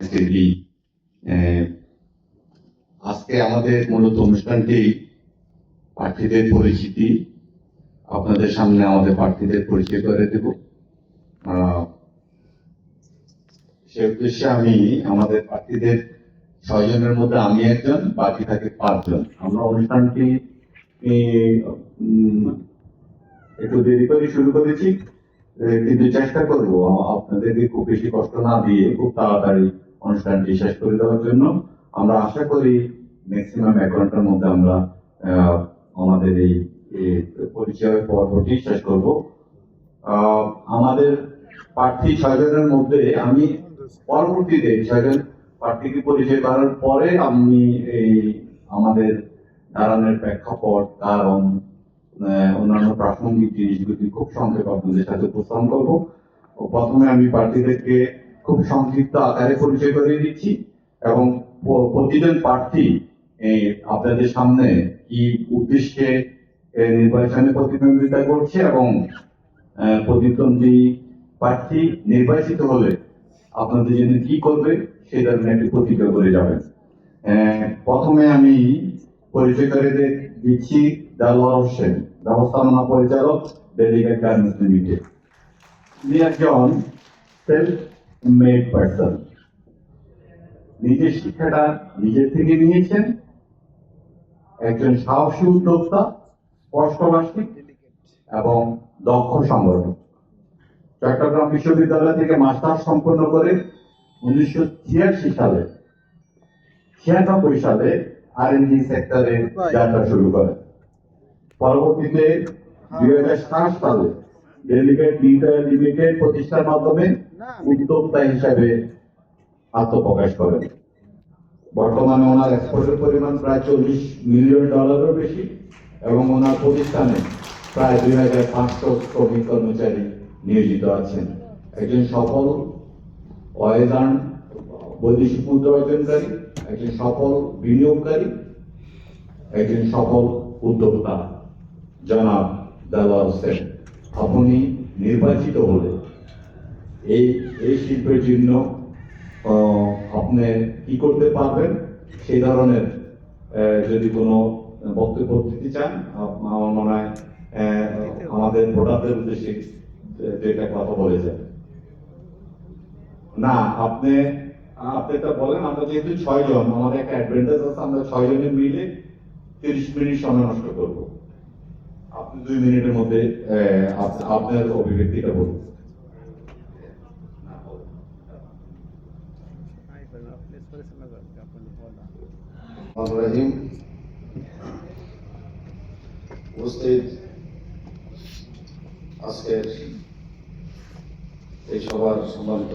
আহ, আজকে আমাদের মূলত অনুষ্ঠানটি প্রার্থীদের পরিচিতি আপনাদের সামনে আমাদের প্রার্থীদের পরিচয় করে দেব। সে উদ্দেশ্যে আমি আমাদের প্রার্থীদের ছয়জনের মধ্যে আমি একজন বাকি থাকে পাঁচজন। আমরা অনুষ্ঠানটি একটু দেরি করে শুরু করেছি। কিন্তু চেষ্টা করব আপনাদেরকে খুব বেশি কষ্ট না দিয়ে খুব তাড়াতাড়ি অনুষ্ঠানটি শেষ করে দেওয়ার জন্য। আমরা আশা করি ম্যাক্সিমাম এক ঘণ্টার মধ্যে আমরা আমাদের এই পরিচয় পর্বটি শেষ করব। আমাদের প্রার্থী ছয়জনের মধ্যে আমি পরবর্তীতে ছয়জন প্রার্থীকে পরিচয় করার পরে আমি এই আমাদের দাঁড়ানোর প্রেক্ষাপট আহ, অন্যান্য প্রাসঙ্গিক জিনিসগুলি খুব সংক্ষেপে আপনাদের সাথে উপস্থাপন করব। প্রথমে আমি প্রার্থীদেরকে খুব সংক্ষিপ্ত আকারে পরিচয় করিয়ে দিচ্ছি এবং প্রতিজন প্রার্থী আপনাদের সামনে কি উদ্দেশ্যে নির্বাচনে প্রতিদ্বন্দ্বিতা করছে এবং প্রতিদ্বন্দ্বী প্রার্থী নির্বাচিত হলে আপনাদের জন্য কি করবে সেই ধরনের একটি প্রতিজ্ঞা করে যাবেন। প্রথমে আমি দিচ্ছি হোসেন ব্যবস্থাপনা পরিচালক ডেলিগেট গার্মেন্টস লিমিটেড নিজের শিক্ষাটা নিজের থেকে নিয়েছেন। একজন সাহসী উদ্যোক্তা স্পষ্টভাষী এবং দক্ষ সংগঠক। চট্টগ্রাম বিশ্ববিদ্যালয় থেকে মাস্টার্স সম্পন্ন করে উনিশশো ছিয়াশি সালে ছিয়ানব্বই সালে আর এন জি সেক্টরে যাত্রা শুরু করেন পরবর্তীতে দুই হাজার সাত সালে ডেলিগেট লিমিটেড প্রতিষ্ঠার মাধ্যমে উদ্যোক্তা হিসাবে আত্মপ্রকাশ করেন। বর্তমানে ওনার এক্সপোর্টের পরিমাণ প্রায় চল্লিশ মিলিয়ন ডলারেরও বেশি এবং ওনার প্রতিষ্ঠানে প্রায় দুই হাজার পাঁচশো শ্রমিক কর্মচারী নিয়োজিত আছেন। একজন সফল অয়েদান বৈদেশিক মুদ্রা অর্জনকারী একজন সফল বিনিয়োগকারী, একজন সফল উদ্যোক্তা। জনাব দালাল হোসেন, আপনি নির্বাচিত হলে এই এই শিল্পের জন্য আপনি কি করতে পারবেন? সেই ধরনের যদি কোনো বক্তব্য দিতে চান আমার মনে হয় আমাদের ভোটারদের উদ্দেশ্যে যেটা কথা বলে যায় না, আপনি আপনি তো বলেন, আমরা যেহেতু ছয় জন, আমাদের একটা অ্যাডভান্টেজ আছে, আমরা ছয় জনের মিলে তিরিশ মিনিট সময় নষ্ট করব। আপনি দুই মিনিটের মধ্যে আপনার অভিব্যক্তিটা বলুন। উপস্থিত আজকের এই সভার সম্মানিত